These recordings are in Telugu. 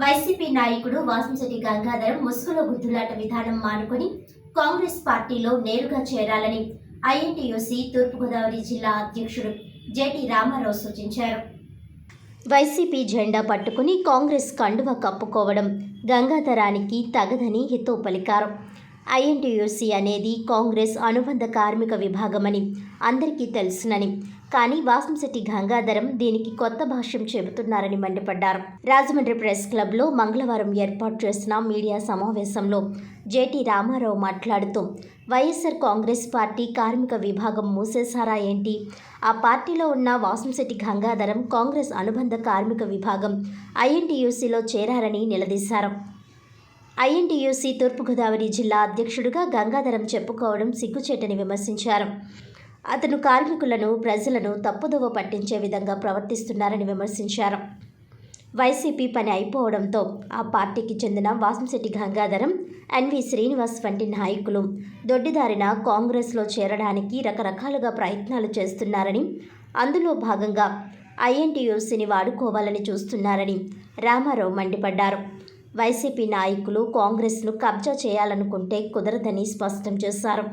వైసీపీ నాయకుడు వాసంశెట్టి గంగాధరం ముసుగులో గుద్దులాట విధానం మానుకొని కాంగ్రెస్ పార్టీలో నేరుగా చేరాలని ఐఎన్టీయూసీ తూర్పుగోదావరి జిల్లా అధ్యక్షుడు జేటీ రామారావు సూచించారు. వైసీపీ జెండా పట్టుకుని కాంగ్రెస్ కండువ కప్పుకోవడం గంగాధరానికి తగదని హితో పలికారు ఐఎన్టీయూసీ అనేది కాంగ్రెస్ అనుబంధ కార్మిక విభాగమని అందరికీ తెలుసునని. కానీ వాసంశెట్టి గంగాధరం దీనికి కొత్త భాష్యం చెబుతున్నారని మండిపడ్డారు. రాజమండ్రి ప్రెస్ క్లబ్లో మంగళవారం ఏర్పాటు చేసిన మీడియా సమావేశంలో జేటీ రామారావు మాట్లాడుతూ వైఎస్ఆర్ కాంగ్రెస్ పార్టీ కార్మిక విభాగం మూసేశారా ఏంటి? ఆ పార్టీలో ఉన్న వాసంశెట్టి గంగాధరం కాంగ్రెస్ అనుబంధ కార్మిక విభాగం ఐఎన్టీయూసీలో చేరారని నిలదీశారు. ఐఎన్టీయూసీ తూర్పుగోదావరి జిల్లా అధ్యక్షుడిగా గంగాధరం చెప్పుకోవడం సిగ్గుచేటని విమర్శించారు. అతను కార్మికులను ప్రజలను తప్పుదోవ పట్టించే విధంగా ప్రవర్తిస్తున్నారని విమర్శించారు. వైసీపీ పని అయిపోవడంతో ఆ పార్టీకి చెందిన వాసంశెట్టి గంగాధరం ఎన్వి శ్రీనివాస్ వంటి నాయకులు దొడ్డిదారిన కాంగ్రెస్లో చేరడానికి రకరకాలుగా ప్రయత్నాలు చేస్తున్నారని అందులో భాగంగా ఐఎన్టీయూసీని వాడుకోవాలని చూస్తున్నారని రామారావు మండిపడ్డారు. వైసీపీ నాయకులు కాంగ్రెస్ను కబ్జా చేయాలనుకుంటే కుదరదని స్పష్టం చేశారు.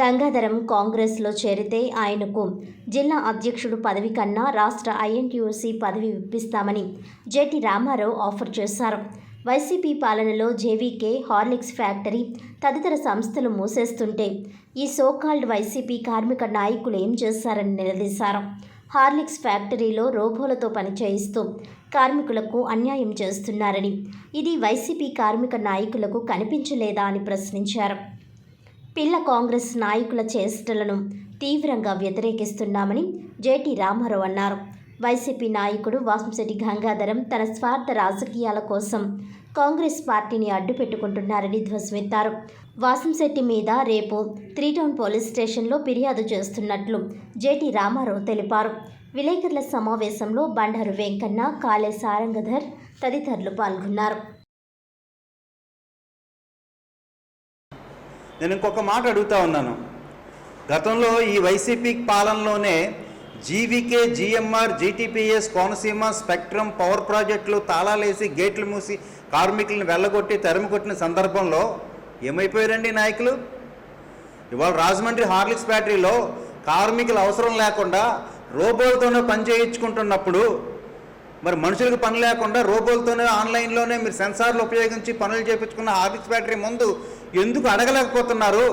గంగాధరం కాంగ్రెస్లో చేరితే ఆయనకు జిల్లా అధ్యక్షుడు పదవి కన్నా రాష్ట్ర ఐఎన్టీయూసీ పదవి ఇప్పిస్తామని జెటి రామారావు ఆఫర్ చేశారు. వైసీపీ పాలనలో జేవీకే హార్లిక్స్ ఫ్యాక్టరీ తదితర సంస్థలు మూసేస్తుంటే ఈ సోకాల్డ్ వైసీపీ కార్మిక నాయకులు ఏం చేశారని నిలదీశారు. హార్లిక్స్ ఫ్యాక్టరీలో రోబోలతో పనిచేయిస్తూ కార్మికులకు అన్యాయం చేస్తున్నారని ఇది వైసీపీ కార్మిక నాయకులకు కనిపించలేదా అని ప్రశ్నించారు. పిల్ల కాంగ్రెస్ నాయకుల చేష్టలను తీవ్రంగా వ్యతిరేకిస్తున్నామని జేటీ రామారావు అన్నారు. వైసీపీ నాయకుడు వాసంశెట్టి గంగాధరం తన స్వార్థ రాజకీయాల కోసం కాంగ్రెస్ పార్టీని అడ్డుపెట్టుకుంటున్నారని ధ్వజమెత్తారు. వాసంశెట్టి మీద రేపు త్రీ టౌన్ పోలీస్ స్టేషన్లో ఫిర్యాదు చేస్తున్నట్లు జేటీ రామారావు తెలిపారు. విలేకరుల సమావేశంలో బండారు వెంకన్న కాలే సారంగధర్ తదితరులు పాల్గొన్నారు. నేను ఇంకొక మాట అడుగుతా ఉన్నాను. గతంలో ఈ YCP పాలనలోనే GVK GMR GTPS Konaseema spectrum power ప్రాజెక్టులు తాళాలేసి గేట్లు మూసి కార్మికులను వెళ్ళగొట్టి తరిమి కొట్టిన సందర్భంలో ఏమైపోయారండి నాయకులు? ఇవాళ రాజమండ్రి హార్లిక్స్ ఫ్యాక్టరీలో కార్మికుల అవసరం లేకుండా రోబోలతోనే పని చేయించుకుంటున్నప్పుడు మరి మనుషులకు పని లేకుండా రోబోలతోనే ఆన్లైన్లోనే మీరు సెన్సార్లు ఉపయోగించి పనులు చేయించుకున్న హార్లిక్స్ ఫ్యాక్టరీ ముందు ఎందుకు అడగలేకపోతున్నారు?